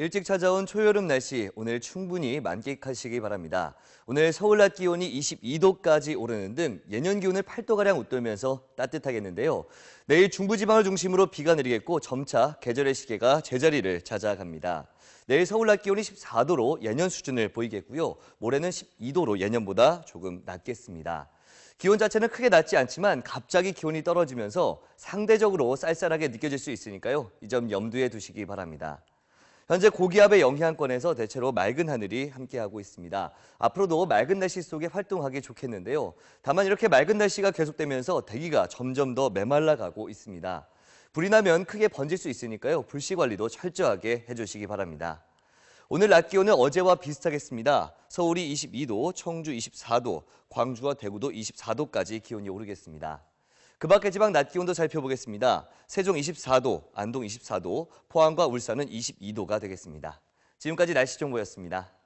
일찍 찾아온 초여름 날씨 오늘 충분히 만끽하시기 바랍니다. 오늘 서울 낮 기온이 22도까지 오르는 등 예년 기온을 8도가량 웃돌면서 따뜻하겠는데요. 내일 중부지방을 중심으로 비가 내리겠고 점차 계절의 시계가 제자리를 찾아갑니다. 내일 서울 낮 기온이 14도로 예년 수준을 보이겠고요. 모레는 12도로 예년보다 조금 낮겠습니다. 기온 자체는 크게 낮지 않지만 갑자기 기온이 떨어지면서 상대적으로 쌀쌀하게 느껴질 수 있으니까요. 이 점 염두에 두시기 바랍니다. 현재 고기압의 영향권에서 대체로 맑은 하늘이 함께하고 있습니다. 앞으로도 맑은 날씨 속에 활동하기 좋겠는데요. 다만 이렇게 맑은 날씨가 계속되면서 대기가 점점 더 메말라가고 있습니다. 불이 나면 크게 번질 수 있으니까요. 불씨 관리도 철저하게 해주시기 바랍니다. 오늘 낮 기온은 어제와 비슷하겠습니다. 서울이 22도, 청주 24도, 광주와 대구도 24도까지 기온이 오르겠습니다. 그 밖의 지방 낮 기온도 살펴보겠습니다. 세종 24도, 안동 24도, 포항과 울산은 22도가 되겠습니다. 지금까지 날씨 정보였습니다.